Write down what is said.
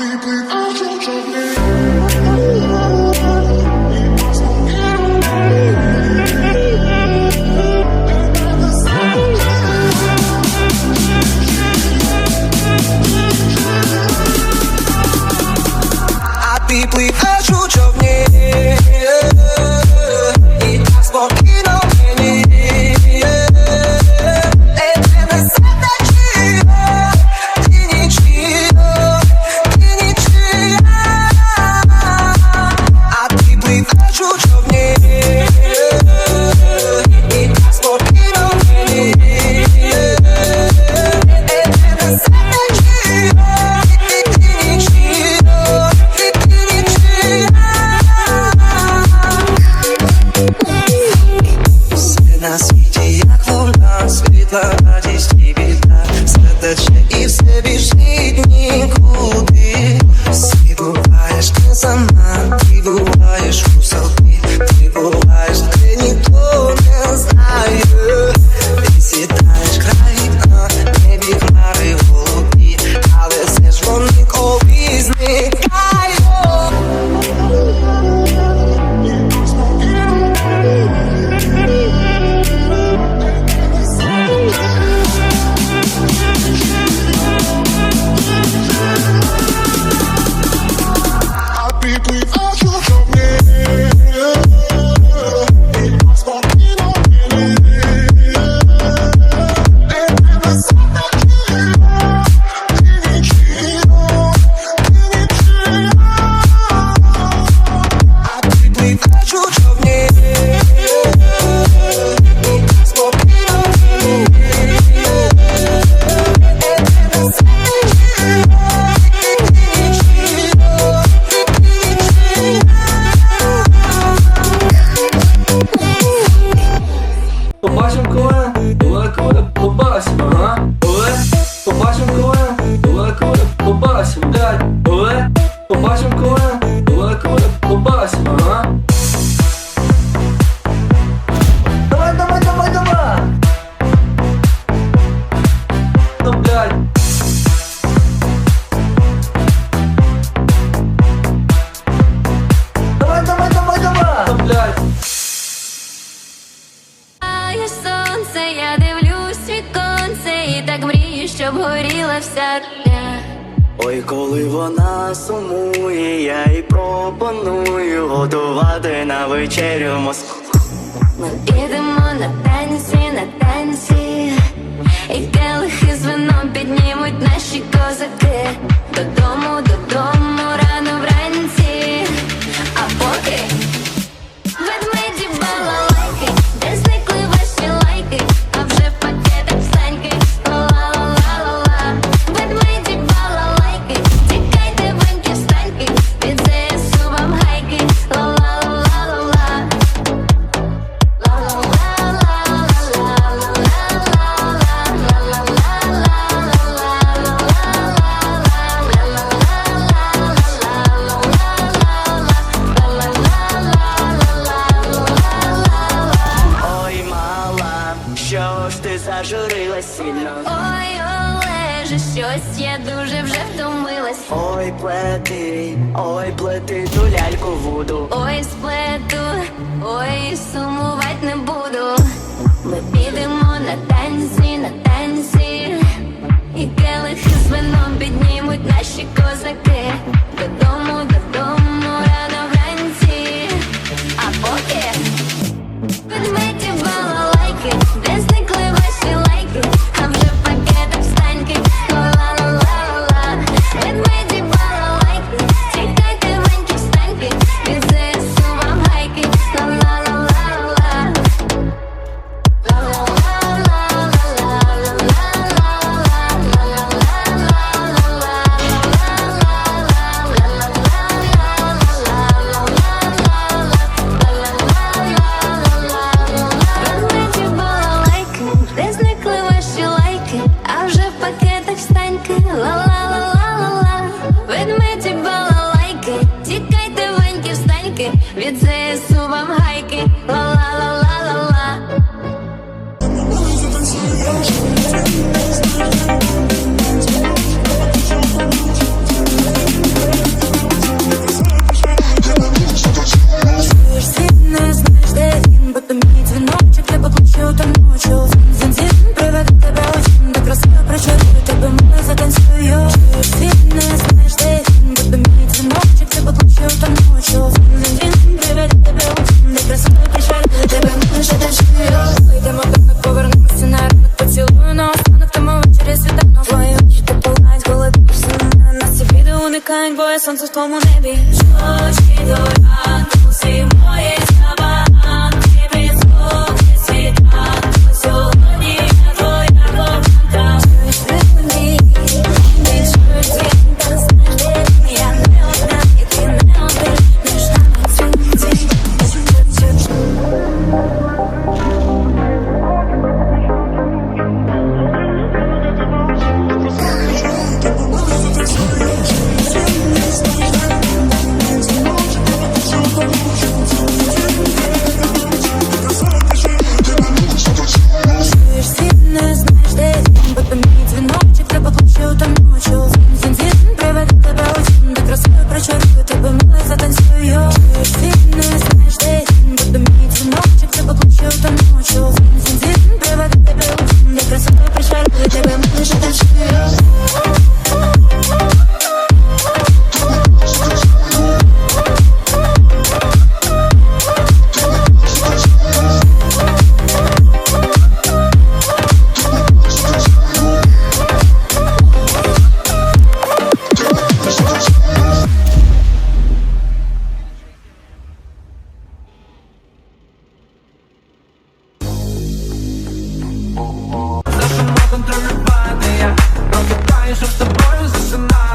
me without your trouble. як луна, світла радість і біда, все тече і все біжить нікуди Давай, давай, давай, давай, І так мрію, щоб горіла вся Ой, коли вона сумує, я їй пропоную готувати на вечерю мозку. Ми підемо на танці, на right she goes again вільно. Ой, Олеже, щось я дуже вже втомилась. Ой, плети, ой, плети ту ляльку вуду. Ой, сплету, ой, сумувати не буду. Ми підемо на танці, на танці, і келихи з вином піднімуть наші козаки. como me vi just the birds, listen, I